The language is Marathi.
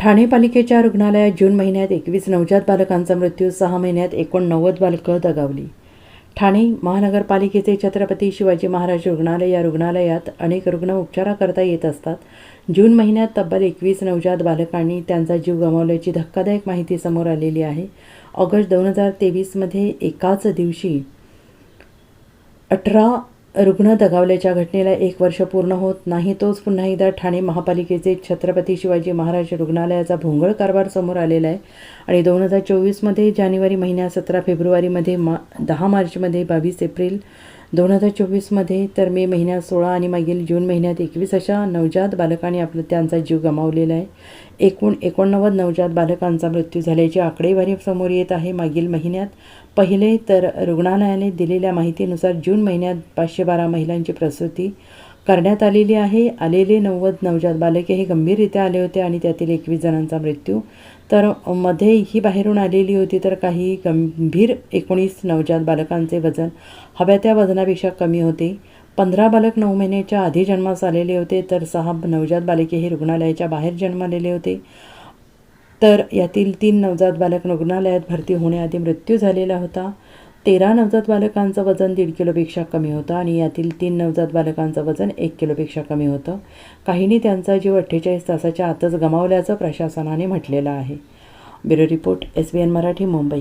ठाणे पालिकेच्या रुग्णालयात जून महिन्यात एकवीस नवजात बालकांचा मृत्यू सहा महिन्यात एकोणनव्वद बालकं दगावली. ठाणे महानगरपालिकेचे छत्रपती शिवाजी महाराज रुग्णालय या रुग्णालयात अनेक रुग्ण उपचाराकरता येत असतात. जून महिन्यात तब्बल एकवीस नवजात बालकांनी त्यांचा जीव गमावल्याची धक्कादायक माहिती समोर आलेली आहे. ऑगस्ट दोन हजार तेवीसमध्ये एकाच दिवशी अठरा रुग्ण दगावल्याच्या घटनेला एक वर्ष पूर्ण होत नाही तोच पुन्हा एकदा ठाणे महापालिकेचे छत्रपती शिवाजी महाराज रुग्णालयाचा भोंगळ कारभार समोर आलेला आहे. आणि दोन हजार चोवीसमध्ये जानेवारी महिन्यात सतरा फेब्रुवारीमध्ये मा दहा मार्चमध्ये बावीस एप्रिल दोन हजार चोवीसमध्ये तर मे महिन्यात सोळा आणि मागील जून महिन्यात एकवीस अशा नवजात बालकांनी आपलं त्यांचा जीव गमावलेला आहे. एकूण एकोणनव्वद नवजात बालकांचा मृत्यू झाल्याची आकडेवारी समोर येत आहे. मागील महिन्यात पहिले तर रुग्णालयाने दिलेल्या माहितीनुसार जून महिन्यात पाचशे बारा महिलांची प्रसूती करण्यात आलेली आहे. आलेले नव्वद नवजात बालके हे गंभीररित्या आले होते आणि त्यातील एकवीस जणांचा मृत्यू. तर मध्ये ही बाहेरून आलेली होती तर काही गंभीर एकोणीस नवजात बालकांचे वजन हव्या त्या वजनापेक्षा कमी होते. पंधरा बालक नऊ महिन्याच्या आधी जन्मास आलेले होते तर सहा नवजात बालके हे रुग्णालयाच्या बाहेर जन्मलेले होते. तर यातील तीन नवजात बालक रुग्णालयात भरती होण्याआधी मृत्यू झालेला होता. तेरा नवजात बालकांचं वजन दीड किलोपेक्षा कमी होतं आणि यातील तीन नवजात बालकांचं वजन एक किलोपेक्षा कमी होतं. काहींनी त्यांचा जीव अठ्ठेचाळीस तासाच्या आतच गमावल्याचं प्रशासनाने म्हटलेलं आहे. Bureau report S B N Marathi Mumbai.